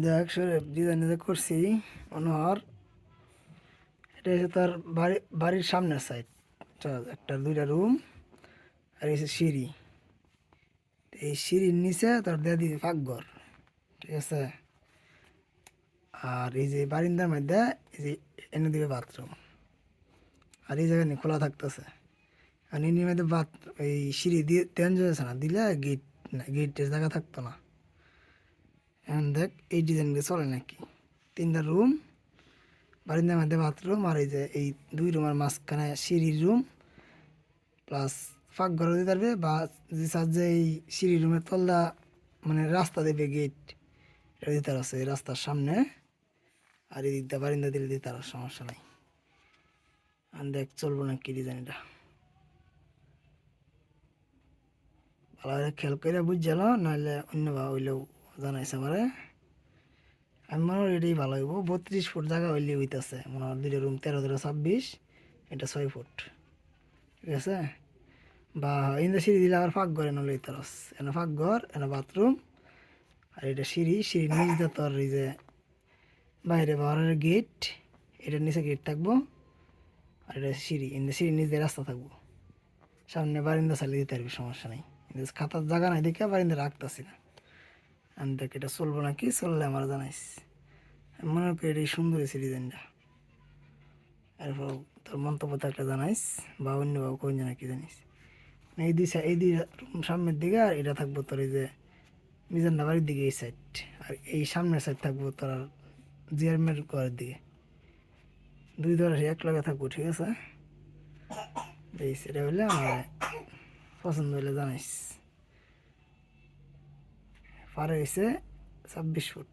দেখ ডিজাইন করছি মনোহর এটা হচ্ছে তার বাড়ি, বাড়ির সামনের সাইড একটা, দুইটা রুম আর হচ্ছে সিঁড়ি। এই সিঁড়ির নিচে তোর দিয়ে দিয়েছে পাকঘর, ঠিক আছে? আর এই যে বারিন্দার মধ্যে, এই যে এনে দিবে বাথরুম আর এই জায়গায় খোলা থাকতেছে। আর এর মধ্যে বাথ এই সিঁড়ি দিয়ে তেন যাচ্ছে না, দিলে গেট না গেটের জায়গা থাকতো না। দেখ এই ডিজাইনগুলো চলে নাকি তিনটা রুম বারিন্দার মধ্যে বাথরুম আর এই যে এই দুই রুমের মাঝখানে সিঁড়ির রুম প্লাস পাকঘরও দিতে পারবে বা যে চার যে এই সিঁড়ি রুমের তলদা মানে রাস্তা দেবে গেট এটা দিতে আছে রাস্তার সামনে আর এই দিকটা বারিন্দা দিলে দিতে আর সমস্যা নাই। দেখ চলবো না কি ডিজাইন এটা ভালো খেয়াল করে বুঝছিল নাহলে অন্য বা হইলেও জানাইছে আমারে। আমি মনে হয় এটাই ভালো হইব। বত্রিশ ফুট জায়গা হইলে হইতেছে। মনে হয় দুইটা রুম তেরো তেরো ছাব্বিশ। এটা ছয় ফুট। ঠিক আছে? বা ইন্দা সিঁড়ি দিলে আবার ফাঁক ঘর এনে লইতে রস এনে ফাঁক ঘর, এনে বাথরুম। আর এটা সিঁড়ি। সিঁড়ির নিচ দিয়ে তোর এই যে বাইরে বাহারের গেট এটার নিচে গেট থাকব। আর এটা সিঁড়ি। ইন্দা সিঁড়ির নিচ দিয়ে রাস্তা থাকব। সামনে বারিন্দা চালিয়ে দিতে পারবি, সমস্যা নেই। খাতার জায়গা নাই দেখে বারিন্দা রাখতেছি না। আমি দেখ এটা চলবো না, কি চললে আমার জানাইস? মনে করি এটাই সুন্দর হয়েছে ডিজাইনটা এরপর তোর মন্তব্য একটা জানাইস, বা অন্য বা কোন জানা কি জানিস। এই দুই এই দুই সামনের দিকে আর এটা থাকব তোর এই যে মিজান্ডা বাড়ির দিকে এই সাইড আর এই সামনের সাইড থাকব তোর আর জিয়ারমের ঘরের দিকে। দুই ধরে এক লগে থাকব, ঠিক আছে? এই হলে আমার পছন্দ হলে জানাইস। পারে হয়েছে ছাব্বিশ ফুট।